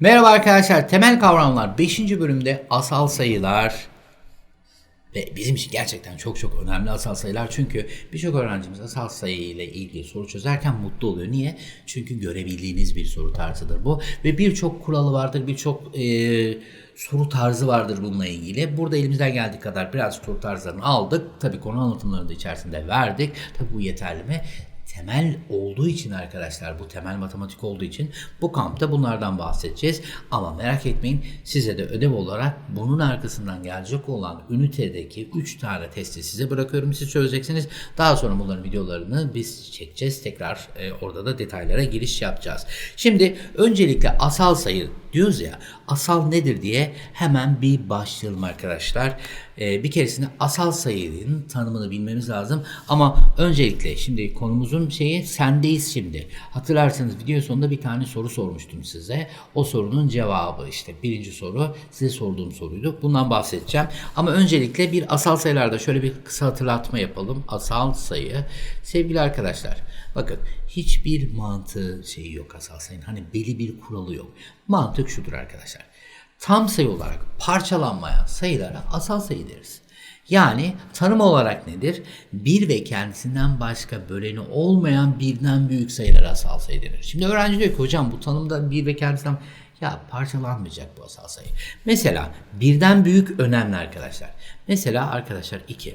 Merhaba arkadaşlar. Temel kavramlar 5. bölümde asal sayılar ve bizim için gerçekten çok çok önemli asal sayılar. Çünkü birçok öğrencimiz asal sayı ile ilgili soru çözerken mutlu oluyor. Niye? Çünkü görebildiğiniz bir soru tarzıdır bu. Ve birçok kuralı vardır, birçok e, soru tarzı vardır bununla ilgili. Burada elimizden geldiği kadar biraz soru tarzlarını aldık. Tabii konu anlatımlarını da içerisinde verdik. Tabii bu yeterli mi? Temel olduğu için arkadaşlar bu temel matematik olduğu için bu kampta bunlardan bahsedeceğiz. Ama merak etmeyin size de ödev olarak bunun arkasından gelecek olan ünitedeki 3 tane testi size bırakıyorum. Siz çözeceksiniz. Daha sonra bunların videolarını biz çekeceğiz. Tekrar e, orada da detaylara giriş yapacağız. Şimdi öncelikle asal sayı diyoruz ya asal nedir diye hemen bir başlayalım arkadaşlar. Ee, bir keresinde asal sayının tanımını bilmemiz lazım. Ama öncelikle şimdi konumuzun şeyi sendeyiz şimdi. Hatırlarsanız video sonunda bir tane soru sormuştum size. O sorunun cevabı işte birinci soru size sorduğum soruydu. Bundan bahsedeceğim. Ama öncelikle bir asal sayılarda şöyle bir kısa hatırlatma yapalım. Asal sayı. Sevgili arkadaşlar bakın hiçbir mantığı şeyi yok asal sayının. Hani belli bir kuralı yok. Mantık şudur arkadaşlar. Tam sayı olarak parçalanmayan sayılara asal sayı deriz. Yani tanım olarak nedir? Bir ve kendisinden başka böleni olmayan birden büyük sayılara asal sayı denir. Şimdi öğrenci diyor ki hocam bu tanımda bir ve kendisinden ya parçalanmayacak bu asal sayı. Mesela birden büyük önemli arkadaşlar. Mesela arkadaşlar 2.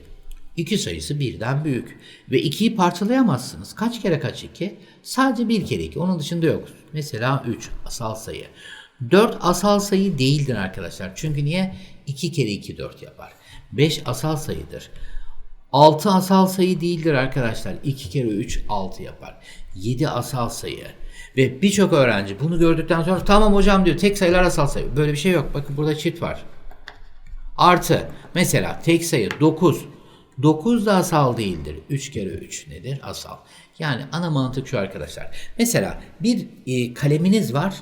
2 sayısı birden büyük. Ve 2'yi parçalayamazsınız. Kaç kere kaç 2? Sadece bir kere 2. Onun dışında yok. Mesela 3 asal sayı. 4 asal sayı değildir arkadaşlar. Çünkü niye? 2 kere 2 4 yapar. 5 asal sayıdır. 6 asal sayı değildir arkadaşlar. 2 kere 3 6 yapar. 7 asal sayı. Ve birçok öğrenci bunu gördükten sonra tamam hocam diyor tek sayılar asal sayı. Böyle bir şey yok. Bakın burada çift var. Artı mesela tek sayı 9. 9 da asal değildir. 3 kere 3 nedir? Asal. Yani ana mantık şu arkadaşlar. Mesela bir e, kaleminiz var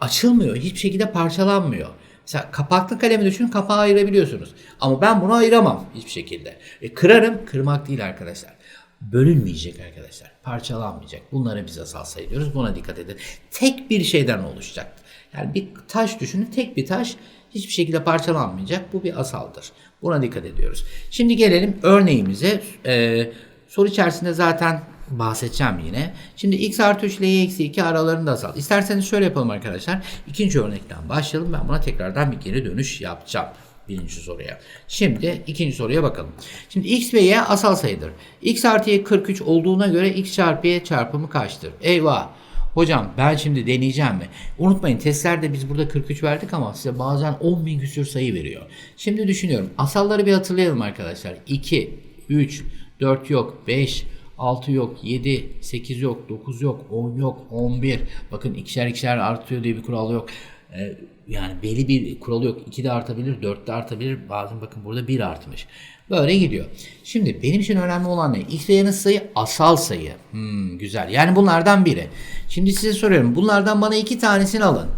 açılmıyor. Hiçbir şekilde parçalanmıyor. Mesela kapaklı kalemi düşünün kapağı ayırabiliyorsunuz. Ama ben bunu ayıramam hiçbir şekilde. E, kırarım. Kırmak değil arkadaşlar. Bölünmeyecek arkadaşlar. Parçalanmayacak. Bunlara biz asal sayıyoruz. Buna dikkat edin. Tek bir şeyden oluşacak. Yani bir taş düşünün. Tek bir taş hiçbir şekilde parçalanmayacak. Bu bir asaldır. Buna dikkat ediyoruz. Şimdi gelelim örneğimize. Ee, soru içerisinde zaten bahsedeceğim yine. Şimdi x artı 3 ile y eksi 2 aralarında asal. İsterseniz şöyle yapalım arkadaşlar. İkinci örnekten başlayalım. Ben buna tekrardan bir geri dönüş yapacağım. Birinci soruya. Şimdi ikinci soruya bakalım. Şimdi x ve y asal sayıdır. x artı y 43 olduğuna göre x çarpı y çarpımı kaçtır? Eyvah. Hocam ben şimdi deneyeceğim mi? Unutmayın testlerde biz burada 43 verdik ama size bazen 10 bin küsür sayı veriyor. Şimdi düşünüyorum. Asalları bir hatırlayalım arkadaşlar. 2, 3, 4 yok, 5, 6 yok, 7, 8 yok, 9 yok, 10 yok, 11. Bakın ikişer ikişer artıyor diye bir kural yok. Ee, yani belli bir kural yok. 2 de artabilir, 4 de artabilir. Bazen bakın burada 1 artmış. Böyle gidiyor. Şimdi benim için önemli olan ne? X ve Y'nin sayı asal sayı. Hmm, güzel. Yani bunlardan biri. Şimdi size soruyorum. Bunlardan bana iki tanesini alın.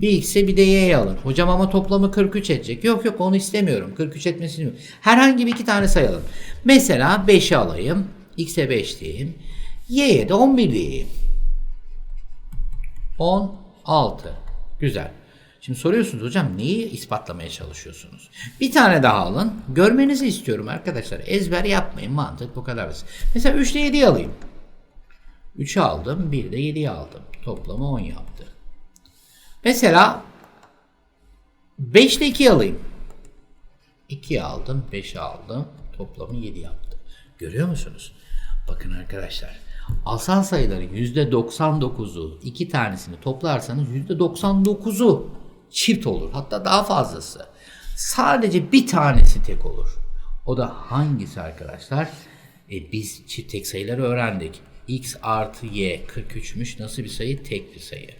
Bir x'e bir de y'ye alın. Hocam ama toplamı 43 edecek. Yok yok onu istemiyorum. 43 etmesini. Herhangi bir iki tane sayalım. Mesela 5'i alayım. X'e 5 diyeyim. Y'ye de 11 diyeyim. 16. Güzel. Şimdi soruyorsunuz hocam neyi ispatlamaya çalışıyorsunuz? Bir tane daha alın. Görmenizi istiyorum arkadaşlar. Ezber yapmayın. Mantık bu kadar. Mesela 3 ile 7'yi alayım. 3'ü aldım. 1 de 7'yi aldım. Toplamı 10 yaptı. Mesela 5 ile 2'yi alayım. 2'yi aldım. 5'i aldım. Toplamı 7 yaptı. Görüyor musunuz? Bakın arkadaşlar. Asal sayıların %99'u iki tanesini toplarsanız %99'u çift olur. Hatta daha fazlası. Sadece bir tanesi tek olur. O da hangisi arkadaşlar? E, biz çift tek sayıları öğrendik. X artı Y 43'müş. Nasıl bir sayı? Tek bir sayı.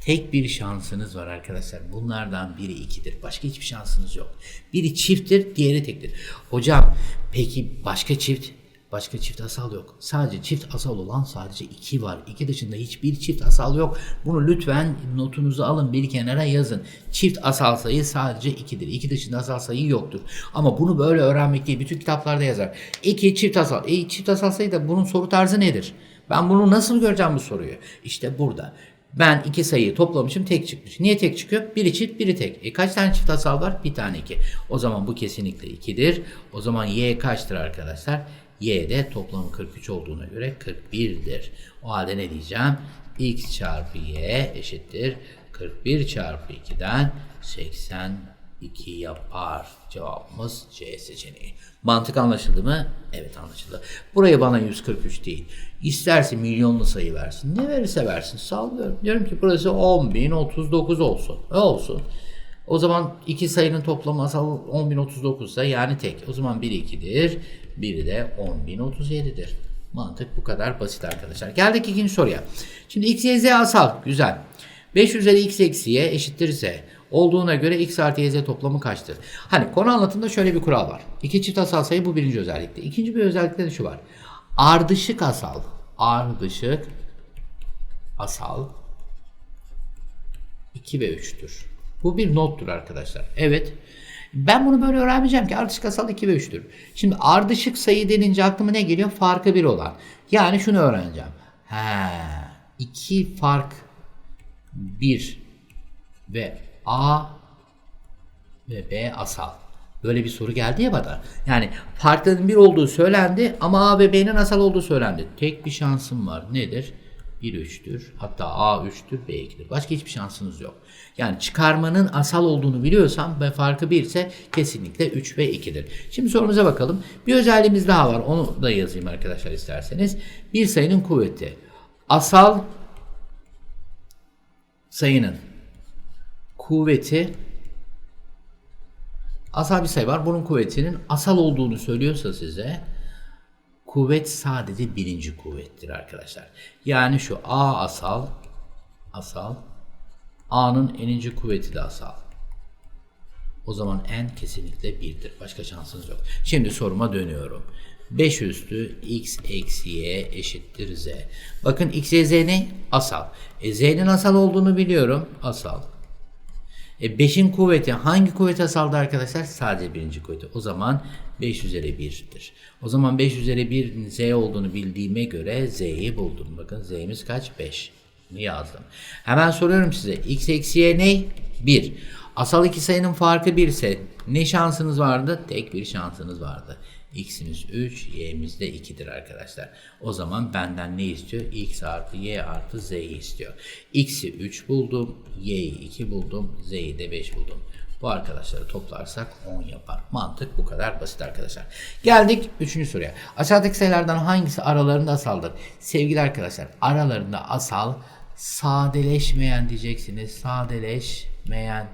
Tek bir şansınız var arkadaşlar. Bunlardan biri ikidir. Başka hiçbir şansınız yok. Biri çifttir, diğeri tektir. Hocam peki başka çift Başka çift asal yok. Sadece çift asal olan sadece iki var. İki dışında hiçbir çift asal yok. Bunu lütfen notunuzu alın bir kenara yazın. Çift asal sayı sadece ikidir. İki dışında asal sayı yoktur. Ama bunu böyle öğrenmek değil. Bütün kitaplarda yazar. İki çift asal. E, çift asal sayı da bunun soru tarzı nedir? Ben bunu nasıl göreceğim bu soruyu? İşte burada. Ben iki sayıyı toplamışım tek çıkmış. Niye tek çıkıyor? Biri çift biri tek. E kaç tane çift asal var? Bir tane iki. O zaman bu kesinlikle 2'dir. O zaman y kaçtır arkadaşlar? Y de toplamı 43 olduğuna göre 41'dir. O halde ne diyeceğim? x çarpı y eşittir. 41 çarpı 2'den 82 yapar. Cevabımız C seçeneği. Mantık anlaşıldı mı? Evet anlaşıldı. Buraya bana 143 değil. İsterse milyonlu sayı versin. Ne verirse versin. Sallıyorum. Diyorum ki burası 10.039 olsun. E olsun. O zaman iki sayının toplamı asal 10.039 ise yani tek. O zaman biri 2'dir. Biri de 10.037'dir. Mantık bu kadar basit arkadaşlar. Geldik ikinci soruya. Şimdi x, y, z asal. Güzel. 5 üzeri x eksi y eşittir z. Olduğuna göre x artı y z toplamı kaçtır? Hani konu anlatımında şöyle bir kural var. İki çift asal sayı bu birinci özellikte. İkinci bir özellikte de şu var. Ardışık asal. Ardışık asal 2 ve 3'tür. Bu bir nottur arkadaşlar. Evet. Ben bunu böyle öğrenmeyeceğim ki ardışık asal 2 ve 3'tür. Şimdi ardışık sayı denince aklıma ne geliyor? Farkı 1 olan. Yani şunu öğreneceğim. He, 2 fark 1 ve A ve B asal. Böyle bir soru geldi ya bana. Yani farkların bir olduğu söylendi ama A ve B'nin asal olduğu söylendi. Tek bir şansım var. Nedir? 1 3'tür. Hatta A 3'tür, B 2'dir. Başka hiçbir şansınız yok. Yani çıkarmanın asal olduğunu biliyorsam ve farkı 1 ise kesinlikle 3 ve 2'dir. Şimdi sorumuza bakalım. Bir özelliğimiz daha var. Onu da yazayım arkadaşlar isterseniz. Bir sayının kuvveti. Asal sayının kuvveti asal bir sayı var. Bunun kuvvetinin asal olduğunu söylüyorsa size kuvvet sadece birinci kuvvettir arkadaşlar. Yani şu A asal asal A'nın eninci kuvveti de asal. O zaman n kesinlikle 1'dir. Başka şansınız yok. Şimdi soruma dönüyorum. 5 üstü x eksi y eşittir z. Bakın x, y, z ne? Asal. E, z'nin asal olduğunu biliyorum. Asal. E 5'in kuvveti hangi kuvvet asaldı arkadaşlar? Sadece birinci kuvveti. O zaman 5 üzeri 1'dir. O zaman 5 üzeri 1'in z olduğunu bildiğime göre z'yi buldum. Bakın z'miz kaç? 5. Bunu yazdım. Hemen soruyorum size. x eksi y ne? 1. Asal iki sayının farkı 1 ise ne şansınız vardı? Tek bir şansınız vardı. X'imiz 3, Y'miz de 2'dir arkadaşlar. O zaman benden ne istiyor? X artı Y artı Z'yi istiyor. X'i 3 buldum, Y'yi 2 buldum, Z'yi de 5 buldum. Bu arkadaşları toplarsak 10 yapar. Mantık bu kadar basit arkadaşlar. Geldik 3. soruya. Aşağıdaki sayılardan hangisi aralarında asaldır? Sevgili arkadaşlar aralarında asal sadeleşmeyen diyeceksiniz. Sadeleşmeyen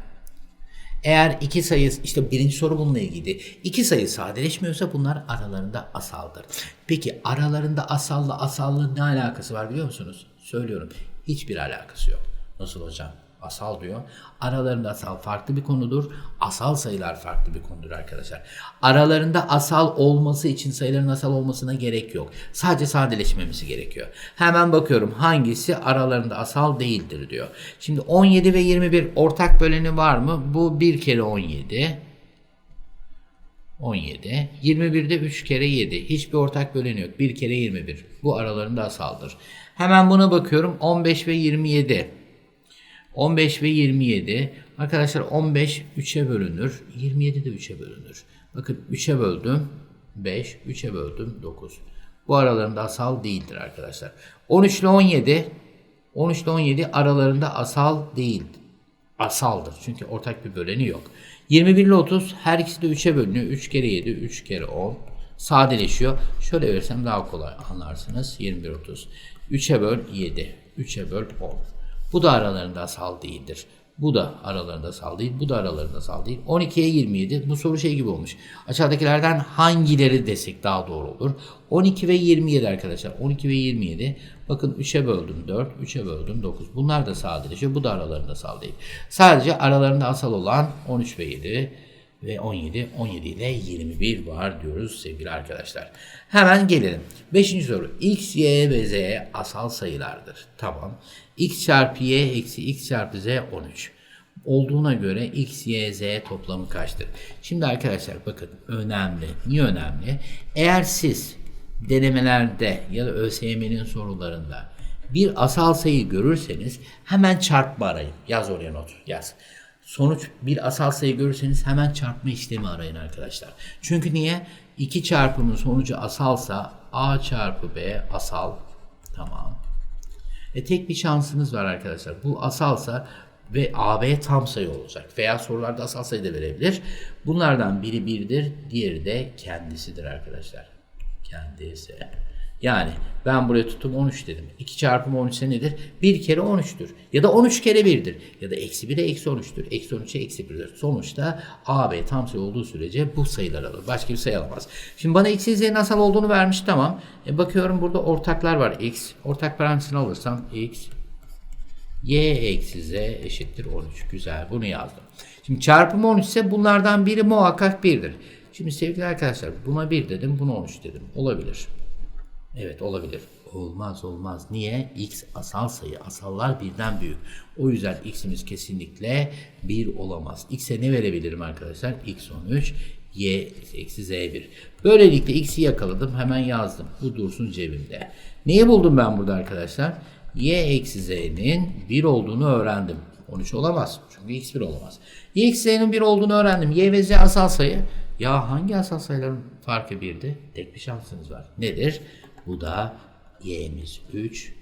eğer iki sayı, işte birinci soru bununla ilgili. İki sayı sadeleşmiyorsa bunlar aralarında asaldır. Peki aralarında asalla asallığın ne alakası var biliyor musunuz? Söylüyorum. Hiçbir alakası yok. Nasıl hocam? Asal diyor. Aralarında asal farklı bir konudur. Asal sayılar farklı bir konudur arkadaşlar. Aralarında asal olması için sayıların asal olmasına gerek yok. Sadece sadeleşmemesi gerekiyor. Hemen bakıyorum hangisi aralarında asal değildir diyor. Şimdi 17 ve 21 ortak böleni var mı? Bu bir kere 17. 17. 21'de 3 kere 7. Hiçbir ortak böleni yok. 1 kere 21. Bu aralarında asaldır. Hemen buna bakıyorum. 15 ve 27. 15 ve 27. Arkadaşlar 15 3'e bölünür. 27 de 3'e bölünür. Bakın 3'e böldüm 5, 3'e böldüm 9. Bu aralarında asal değildir arkadaşlar. 13 ile 17 13 ile 17 aralarında asal değil. Asaldır. Çünkü ortak bir böleni yok. 21 ile 30 her ikisi de 3'e bölünüyor. 3 kere 7, 3 kere 10. Sadeleşiyor. Şöyle verirsem daha kolay anlarsınız. 21, 30. 3'e böl 7. 3'e böl 10. Bu da aralarında asal değildir. Bu da aralarında asal değil. Bu da aralarında asal değil. 12'ye 27. Bu soru şey gibi olmuş. Aşağıdakilerden hangileri desek daha doğru olur? 12 ve 27 arkadaşlar. 12 ve 27. Bakın 3'e böldüm 4. 3'e böldüm 9. Bunlar da sadeleşiyor. Bu da aralarında asal değil. Sadece aralarında asal olan 13 ve 7 ve 17, 17 ile 21 var diyoruz sevgili arkadaşlar. Hemen gelelim. Beşinci soru. X, Y ve Z asal sayılardır. Tamam. X çarpı Y eksi X çarpı Z 13. Olduğuna göre X, Y, Z toplamı kaçtır? Şimdi arkadaşlar bakın önemli. Niye önemli? Eğer siz denemelerde ya da ÖSYM'nin sorularında Bir asal sayı görürseniz hemen çarpma arayın. Yaz oraya not. Yaz. Sonuç bir asal sayı görürseniz hemen çarpma işlemi arayın arkadaşlar. Çünkü niye? 2 çarpımın sonucu asalsa A çarpı B asal. Tamam. E tek bir şansınız var arkadaşlar. Bu asalsa ve AB tam sayı olacak. Veya sorularda asal sayı da verebilir. Bunlardan biri birdir, diğeri de kendisidir arkadaşlar. Kendisi. Yani ben buraya tuttum 13 dedim. 2 çarpım 13 ise nedir? 1 kere 13'tür. Ya da 13 kere 1'dir. Ya da eksi 1'e eksi 13'tür. Eksi 13'e eksi 1'dir. Sonuçta AB tam sayı olduğu sürece bu sayılar alır. Başka bir sayı alamaz. Şimdi bana x izleyen asal olduğunu vermiş tamam. E bakıyorum burada ortaklar var x. Ortak parantezini alırsam x y eksi z eşittir 13. Güzel bunu yazdım. Şimdi çarpım 13 ise bunlardan biri muhakkak 1'dir. Şimdi sevgili arkadaşlar buna 1 dedim buna 13 dedim. Olabilir. Evet olabilir. Olmaz olmaz. Niye? X asal sayı. Asallar birden büyük. O yüzden x'imiz kesinlikle 1 olamaz. X'e ne verebilirim arkadaşlar? x 13, y eksi z1. Böylelikle x'i yakaladım. Hemen yazdım. Bu dursun cebimde. Neyi buldum ben burada arkadaşlar? y eksi z'nin 1 olduğunu öğrendim. 13 olamaz. Çünkü x 1 olamaz. y eksi z'nin 1 olduğunu öğrendim. y ve z asal sayı. Ya hangi asal sayıların farkı 1'di? Tek bir şansınız var. Nedir? Bu da y'miz 3,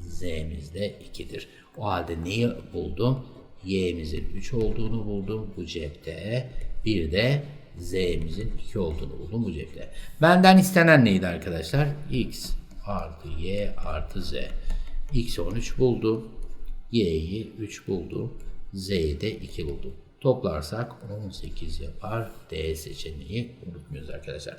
z'miz de 2'dir. O halde neyi buldum? y'mizin 3 olduğunu buldum bu cepte. Bir de z'mizin 2 olduğunu buldum bu cepte. Benden istenen neydi arkadaşlar? x artı y artı z. x 13 buldum. y'yi 3 buldum. z'yi de 2 buldum. Toplarsak 18 yapar. D seçeneği unutmuyoruz arkadaşlar.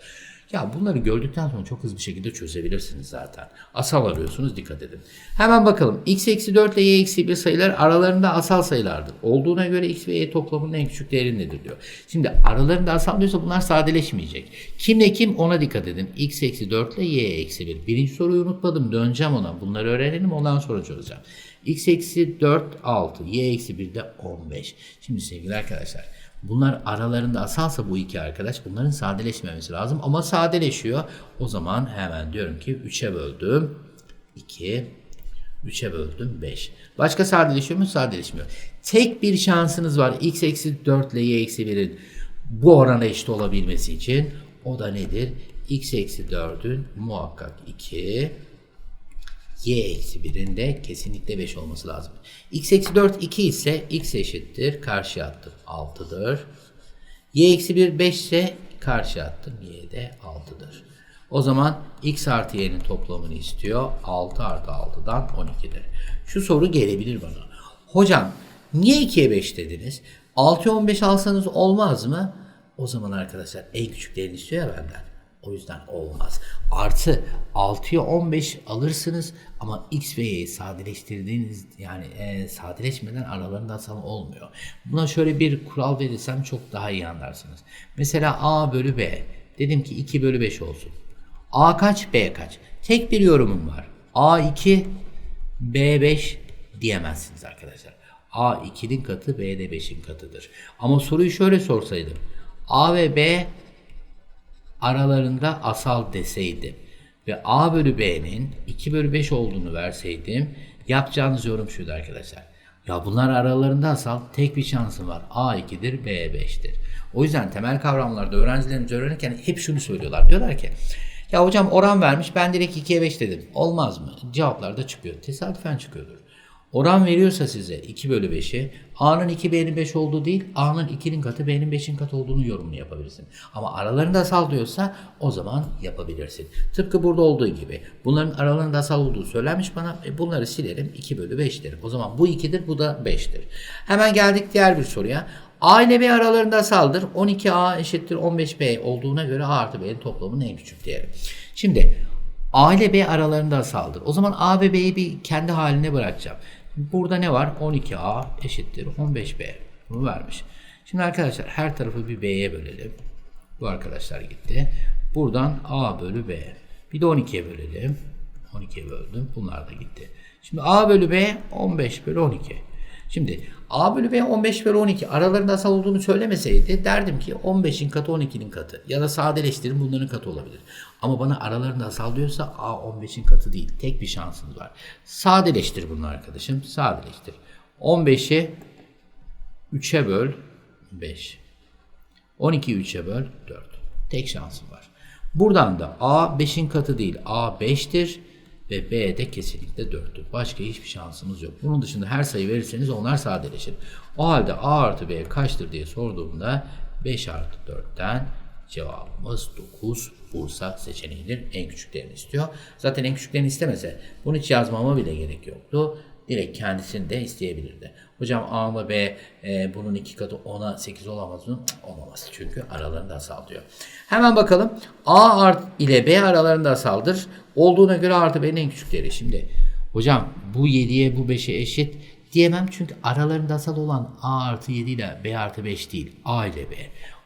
Ya bunları gördükten sonra çok hızlı bir şekilde çözebilirsiniz zaten. Asal arıyorsunuz dikkat edin. Hemen bakalım. x eksi 4 ile y eksi 1 sayılar aralarında asal sayılardır. Olduğuna göre x ve y toplamının en küçük değeri nedir diyor. Şimdi aralarında asal diyorsa bunlar sadeleşmeyecek. Kimle kim ona dikkat edin. x eksi 4 ile y eksi 1. Birinci soruyu unutmadım. Döneceğim ona. Bunları öğrenelim ondan sonra çözeceğim. x eksi 4 6. y eksi 1 de 15. Şimdi sevgili arkadaşlar. Bunlar aralarında asalsa bu iki arkadaş bunların sadeleşmemesi lazım ama sadeleşiyor. O zaman hemen diyorum ki 3'e böldüm 2 3'e böldüm 5. Başka sadeleşiyor mu? Sadeleşmiyor. Tek bir şansınız var. x eksi 4 ile y eksi 1'in bu orana eşit olabilmesi için. O da nedir? x eksi 4'ün muhakkak 2 y eksi 1'in de kesinlikle 5 olması lazım. x eksi 4 2 ise x eşittir. Karşıya attım 6'dır. y eksi 1 5 ise karşıya attım y de 6'dır. O zaman x artı y'nin toplamını istiyor. 6 artı 6'dan 12'dir. Şu soru gelebilir bana. Hocam niye 2'ye 5 dediniz? 6'ya 15 alsanız olmaz mı? O zaman arkadaşlar en küçük değerini istiyor ya benden. O yüzden olmaz. Artı 6'ya 15 alırsınız ama x ve y'yi sadeleştirdiğiniz yani e, sadeleşmeden aralarında asal olmuyor. Buna şöyle bir kural verirsem çok daha iyi anlarsınız. Mesela a bölü b. Dedim ki 2 bölü 5 olsun. a kaç b kaç? Tek bir yorumum var. a 2 b 5 diyemezsiniz arkadaşlar. a 2'nin katı b de 5'in katıdır. Ama soruyu şöyle sorsaydım. a ve b aralarında asal deseydim ve a bölü b'nin 2 bölü 5 olduğunu verseydim yapacağınız yorum şuydu arkadaşlar. Ya bunlar aralarında asal tek bir şansım var. a 2'dir b 5'tir. O yüzden temel kavramlarda öğrencilerimiz öğrenirken hep şunu söylüyorlar. Diyorlar ki ya hocam oran vermiş ben direkt 2'ye 5 dedim. Olmaz mı? Cevaplar da çıkıyor. Tesadüfen çıkıyordur. Oran veriyorsa size 2 bölü 5'i A'nın 2 B'nin 5 olduğu değil A'nın 2'nin katı B'nin 5'in katı olduğunu yorumunu yapabilirsin. Ama aralarında asal diyorsa o zaman yapabilirsin. Tıpkı burada olduğu gibi. Bunların aralarında asal olduğu söylenmiş bana. E bunları silerim 2 bölü 5 derim. O zaman bu 2'dir bu da 5'tir. Hemen geldik diğer bir soruya. A ile B aralarında asaldır. 12A eşittir 15B olduğuna göre A artı B'nin toplamının en küçük değeri. Şimdi A ile B aralarında asaldır. O zaman A ve B'yi bir kendi haline bırakacağım. Burada ne var? 12A eşittir 15B. Bunu vermiş. Şimdi arkadaşlar her tarafı bir B'ye bölelim. Bu arkadaşlar gitti. Buradan A bölü B. Bir de 12'ye bölelim. 12'ye böldüm. Bunlar da gitti. Şimdi A bölü B 15 bölü 12. Şimdi A bölü B 15 bölü 12 aralarında asal olduğunu söylemeseydi derdim ki 15'in katı 12'nin katı ya da sadeleştirin bunların katı olabilir. Ama bana aralarında asal diyorsa A 15'in katı değil. Tek bir şansınız var. Sadeleştir bunu arkadaşım. Sadeleştir. 15'i 3'e böl 5. 12'yi 3'e böl 4. Tek şansım var. Buradan da A 5'in katı değil. A 5'tir ve B de kesinlikle 4'tür. Başka hiçbir şansımız yok. Bunun dışında her sayı verirseniz onlar sadeleşir. O halde A artı B kaçtır diye sorduğumda 5 artı 4'ten cevabımız 9 Bursa seçeneğidir. En küçüklerini istiyor. Zaten en küçüklerini istemese bunu hiç yazmama bile gerek yoktu. Direkt kendisini de isteyebilirdi. Hocam A mı B e, bunun iki katı 10'a 8 olamaz mı? Olamaz. Çünkü aralarında asal diyor. Hemen bakalım. A art ile B aralarında asaldır. Olduğuna göre artı B'nin en küçükleri. Şimdi hocam bu 7'ye bu 5'e eşit diyemem. Çünkü aralarında asal olan A artı 7 ile B artı 5 değil. A ile B.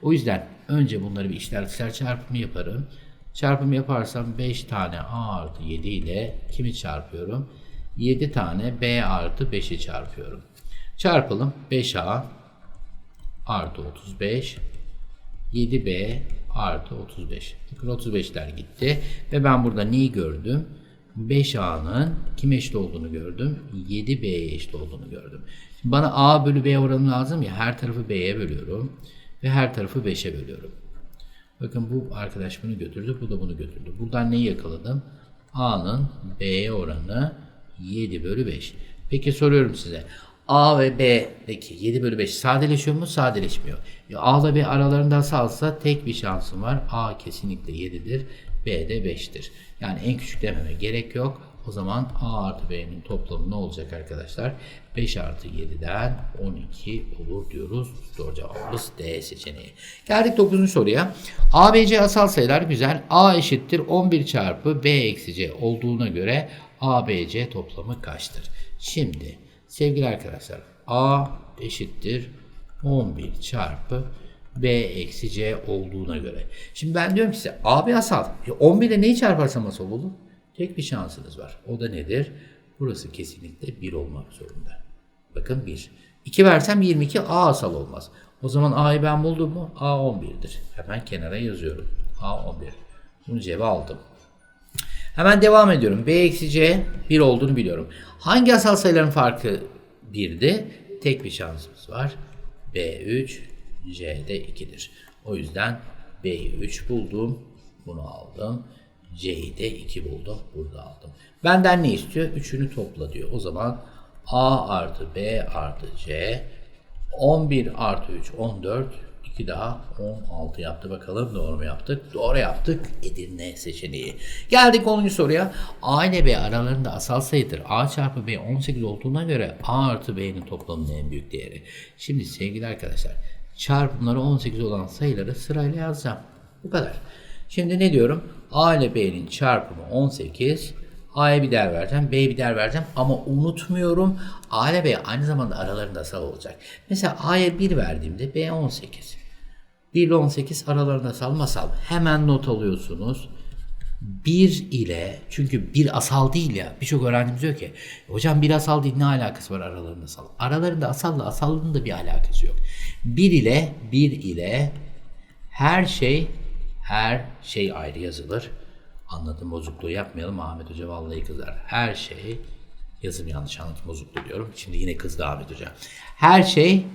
O yüzden önce bunları bir dışlar çarpımı yaparım. Çarpım yaparsam 5 tane A artı 7 ile kimi çarpıyorum? 7 tane B artı 5'i çarpıyorum. Çarpalım 5A artı 35 7B artı 35. Bakın 35'ler gitti. Ve ben burada neyi gördüm? 5A'nın kime eşit olduğunu gördüm. 7B'ye eşit olduğunu gördüm. Şimdi bana A bölü B oranı lazım ya. Her tarafı B'ye bölüyorum. Ve her tarafı 5'e bölüyorum. Bakın bu arkadaş bunu götürdü. Bu da bunu götürdü. Buradan neyi yakaladım? A'nın B'ye oranı 7 bölü 5. Peki soruyorum size. A ve B'deki 7 bölü 5 sadeleşiyor mu? Sadeleşmiyor. E, A ile B aralarında asalsa tek bir şansım var. A kesinlikle 7'dir. B de 5'tir. Yani en küçük dememe gerek yok. O zaman A artı B'nin toplamı ne olacak arkadaşlar? 5 artı 7'den 12 olur diyoruz. Doğru cevabımız D seçeneği. Geldik 9. soruya. A, B, C asal sayılar güzel. A eşittir 11 çarpı B eksi C olduğuna göre A, B, C toplamı kaçtır? Şimdi sevgili arkadaşlar A eşittir 11 çarpı B eksi C olduğuna göre. Şimdi ben diyorum ki size AB asal. E 11 ile neyi çarparsam asal olur? Tek bir şansınız var. O da nedir? Burası kesinlikle 1 olmak zorunda. Bakın 1. 2 versem 22 A asal olmaz. O zaman A'yı ben buldum mu? A 11'dir. Hemen kenara yazıyorum. A 11. Bunu cebe aldım. Hemen devam ediyorum. B eksi C 1 olduğunu biliyorum. Hangi asal sayıların farkı 1'di? Tek bir şansımız var. B3, C'de 2'dir. O yüzden B'yi 3 buldum. Bunu aldım. C'yi de 2 buldum. Burada aldım. Benden ne istiyor? 3'ünü topla diyor. O zaman A artı B artı C 11 artı 3 14 2 daha 16 yaptı bakalım doğru mu yaptık? Doğru yaptık. Edirne seçeneği. Geldik 10. soruya. A ile B aralarında asal sayıdır. A çarpı B 18 olduğuna göre A artı B'nin toplamının en büyük değeri. Şimdi sevgili arkadaşlar çarpımları 18 olan sayıları sırayla yazacağım. Bu kadar. Şimdi ne diyorum? A ile B'nin çarpımı 18. A'ya bir değer vereceğim, B'ye bir değer vereceğim ama unutmuyorum A ile B aynı zamanda aralarında asal olacak. Mesela A'ya 1 verdiğimde B 18. 1 ile 18 aralarında asal masal. Hemen not alıyorsunuz. 1 ile çünkü bir asal değil ya birçok öğrencimiz diyor ki hocam bir asal değil ne alakası var aralarında asal. Aralarında asalla asallığın da bir alakası yok. 1 ile 1 ile her şey her şey ayrı yazılır. Anlatım bozukluğu yapmayalım. Ahmet Hoca vallahi kızar. Her şey yazım yanlış anlatım bozukluğu diyorum. Şimdi yine kızdı Ahmet Hoca. Her şey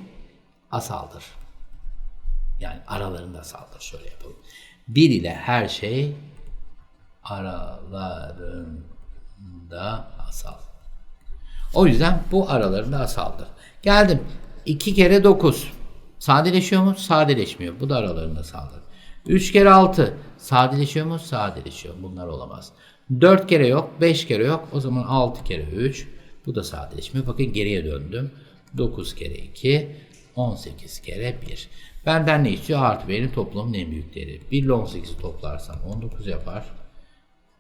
asaldır. Yani aralarında asaldır. Şöyle yapalım. Bir ile her şey aralarında asal. O yüzden bu aralarında asaldır. Geldim. 2 kere 9. Sadeleşiyor mu? Sadeleşmiyor. Bu da aralarında asaldır. 3 kere 6. Sadeleşiyor mu? Sadeleşiyor. Bunlar olamaz. 4 kere yok. 5 kere yok. O zaman 6 kere 3. Bu da sadeleşmiyor. Bakın geriye döndüm. 9 kere 2. 18 kere 1. Benden ne istiyor? Artı B'nin toplamının en büyük değeri. 1 ile 18'i toplarsam 19 yapar.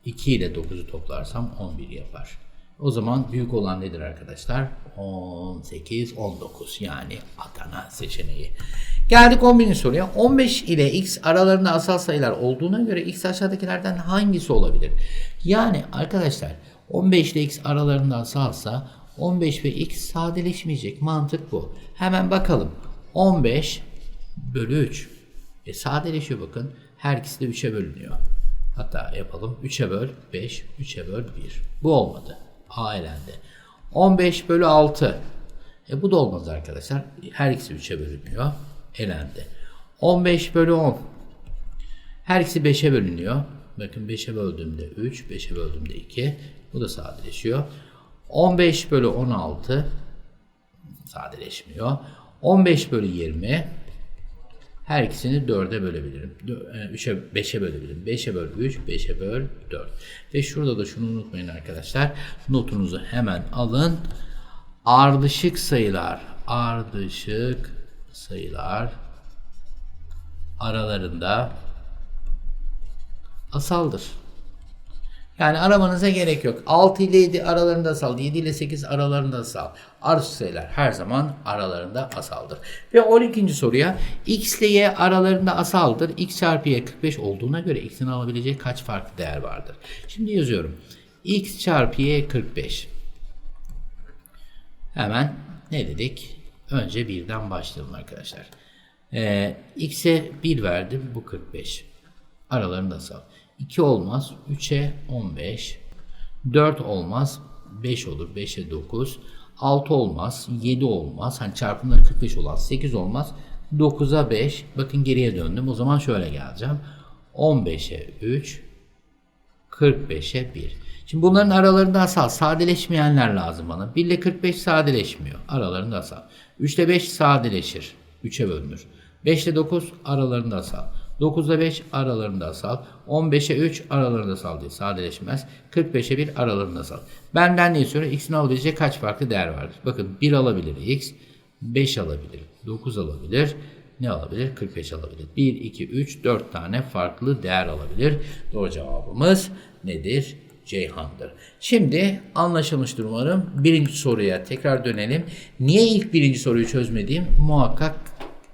2 ile 9'u toplarsam 11 yapar. O zaman büyük olan nedir arkadaşlar? 18, 19 yani Adana seçeneği. Geldik 11. soruya. 15 ile x aralarında asal sayılar olduğuna göre x aşağıdakilerden hangisi olabilir? Yani arkadaşlar 15 ile x aralarında asalsa 15 ve x sadeleşmeyecek. Mantık bu. Hemen bakalım. 15 bölü 3. E sadeleşiyor bakın. Her ikisi de 3'e bölünüyor. Hatta yapalım. 3'e böl 5, 3'e böl 1. Bu olmadı. A elendi. 15 bölü 6. E bu da olmaz arkadaşlar. Her ikisi 3'e bölünüyor. Elendi. 15 bölü 10. Her ikisi 5'e bölünüyor. Bakın 5'e böldüğümde 3, 5'e böldüğümde 2. Bu da sadeleşiyor. 15 bölü 16 sadeleşmiyor. 15 bölü 20 her ikisini 4'e bölebilirim. 3'e 5'e bölebilirim. 5'e böl 3, 5'e böl 4. Ve şurada da şunu unutmayın arkadaşlar. Notunuzu hemen alın. Ardışık sayılar, ardışık sayılar aralarında asaldır. Yani aramanıza gerek yok. 6 ile 7 aralarında asal, 7 ile 8 aralarında asal. Ardışık sayılar her zaman aralarında asaldır. Ve 12. soruya x ile y aralarında asaldır. x çarpı y 45 olduğuna göre x'in alabileceği kaç farklı değer vardır? Şimdi yazıyorum. x çarpı y 45. Hemen ne dedik? Önce birden başlayalım arkadaşlar. Ee, x'e 1 verdim. Bu 45. Aralarında asal. 2 olmaz. 3'e 15. 4 olmaz. 5 olur. 5'e 9. 6 olmaz. 7 olmaz. Hani çarpımları 45 olan 8 olmaz. 9'a 5. Bakın geriye döndüm. O zaman şöyle geleceğim. 15'e 3. 45'e 1. Şimdi bunların aralarında asal. Sadeleşmeyenler lazım bana. 1 ile 45 sadeleşmiyor. Aralarında asal. 3 ile 5 sadeleşir. 3'e bölünür. 5 ile 9 aralarında asal. 9 ile 5 aralarında asal. 15'e 3 aralarında asal diye sadeleşmez. 45'e 1 aralarında asal. Benden ne istiyor? X'in alabileceği kaç farklı değer vardır? Bakın 1 alabilir X, 5 alabilir, 9 alabilir, ne alabilir? 45 alabilir. 1, 2, 3, 4 tane farklı değer alabilir. Doğru cevabımız nedir? Ceyhan'dır. Şimdi anlaşılmıştır umarım. Birinci soruya tekrar dönelim. Niye ilk birinci soruyu çözmediğim muhakkak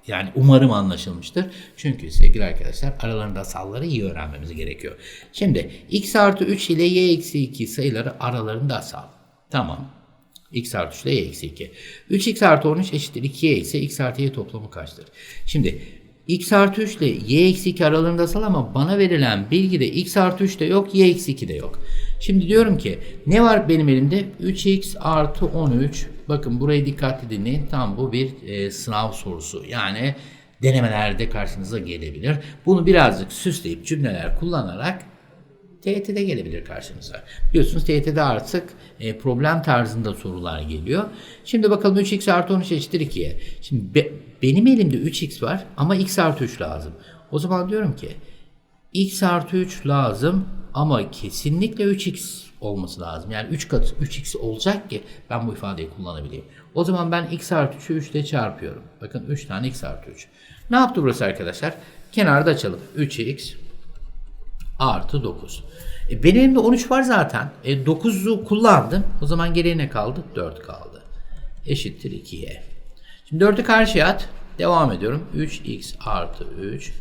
yani umarım anlaşılmıştır. Çünkü sevgili arkadaşlar aralarında salları iyi öğrenmemiz gerekiyor. Şimdi x artı 3 ile y eksi 2 sayıları aralarında asal. Tamam. x artı 3 ile y eksi 2. 3x artı 13 eşittir 2y ise x artı y toplamı kaçtır? Şimdi x artı 3 ile y eksi 2 aralarında asal ama bana verilen bilgide x artı 3 de yok y eksi 2 de yok. Şimdi diyorum ki ne var benim elimde? 3x artı 13. Bakın burayı dikkatli dinleyin. Tam bu bir e, sınav sorusu. Yani denemelerde karşınıza gelebilir. Bunu birazcık süsleyip cümleler kullanarak TYT'de gelebilir karşınıza. Biliyorsunuz TYT'de artık e, problem tarzında sorular geliyor. Şimdi bakalım 3x artı 13 eşittir 2'ye. Şimdi be, benim elimde 3x var ama x artı 3 lazım. O zaman diyorum ki x artı 3 lazım ama kesinlikle 3x olması lazım. Yani 3 katı 3x olacak ki ben bu ifadeyi kullanabileyim. O zaman ben x artı 3'ü 3 ile çarpıyorum. Bakın 3 tane x artı 3. Ne yaptı burası arkadaşlar? Kenarda açalım. 3x artı 9. E benim elimde 13 var zaten. E 9'u kullandım. O zaman geriye ne kaldı? 4 kaldı. Eşittir 2y. Şimdi 4'ü karşıya at. Devam ediyorum. 3x artı 3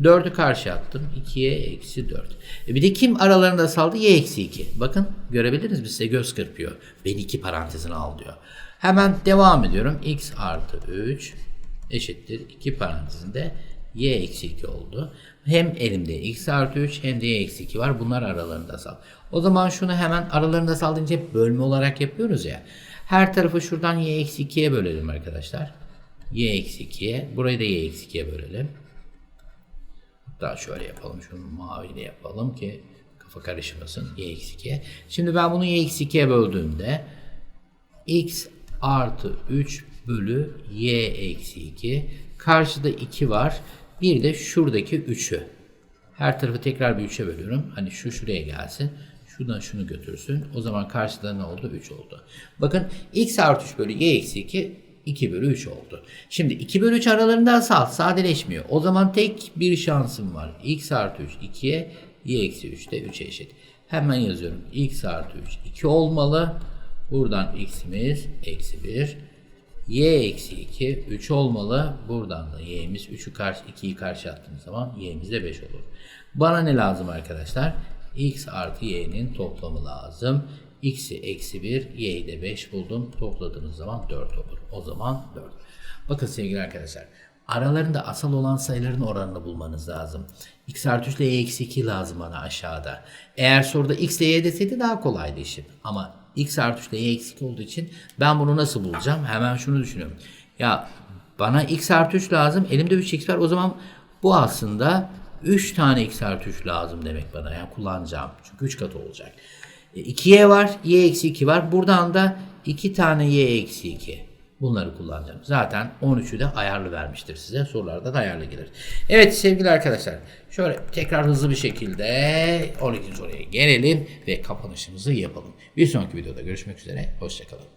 4'ü karşı attım. 2'ye eksi 4. E bir de kim aralarında saldı? Y eksi 2. Bakın görebiliriz mi? Size göz kırpıyor. Beni iki parantezine al diyor. Hemen devam ediyorum. x artı 3 eşittir. 2 parantezinde y eksi 2 oldu. Hem elimde x artı 3 hem de y eksi 2 var. Bunlar aralarında sal. O zaman şunu hemen aralarında sal deyince bölme olarak yapıyoruz ya. Her tarafı şuradan y eksi 2'ye bölelim arkadaşlar. y eksi 2'ye. Burayı da y eksi 2'ye bölelim. Hatta şöyle yapalım. Şunu maviyle yapalım ki kafa karışmasın. Y eksi 2'ye. Şimdi ben bunu y eksi 2'ye böldüğümde x artı 3 bölü y eksi 2. Karşıda 2 var. Bir de şuradaki 3'ü. Her tarafı tekrar bir 3'e bölüyorum. Hani şu şuraya gelsin. Şuradan şunu götürsün. O zaman karşıda ne oldu? 3 oldu. Bakın x artı 3 bölü y eksi 2 2 bölü 3 oldu. Şimdi 2 bölü 3 aralarında asal sadeleşmiyor. O zaman tek bir şansım var. x artı 3 2'ye y eksi 3 de 3'e eşit. Hemen yazıyorum. x artı 3 2 olmalı. Buradan x'imiz eksi 1. y eksi 2 3 olmalı. Buradan da y'miz 3'ü karşı 2'yi karşı attığımız zaman y'miz de 5 olur. Bana ne lazım arkadaşlar? x artı y'nin toplamı lazım x'i eksi 1, y'yi de 5 buldum. Topladığınız zaman 4 olur. O zaman 4. Bakın sevgili arkadaşlar. Aralarında asal olan sayıların oranını bulmanız lazım. x artı 3 ile y eksi 2 lazım bana aşağıda. Eğer soruda x ile y deseydi daha kolaydı işim. Ama x artı 3 ile y eksi 2 olduğu için ben bunu nasıl bulacağım? Hemen şunu düşünüyorum. Ya bana x artı 3 lazım. Elimde 3x var. O zaman bu aslında 3 tane x artı 3 lazım demek bana. Yani kullanacağım. Çünkü 3 katı olacak. E, 2y var. y eksi 2 var. Buradan da 2 tane y eksi 2. Bunları kullanacağım. Zaten 13'ü de ayarlı vermiştir size. Sorularda da ayarlı gelir. Evet sevgili arkadaşlar. Şöyle tekrar hızlı bir şekilde 12. soruya gelelim ve kapanışımızı yapalım. Bir sonraki videoda görüşmek üzere. Hoşçakalın.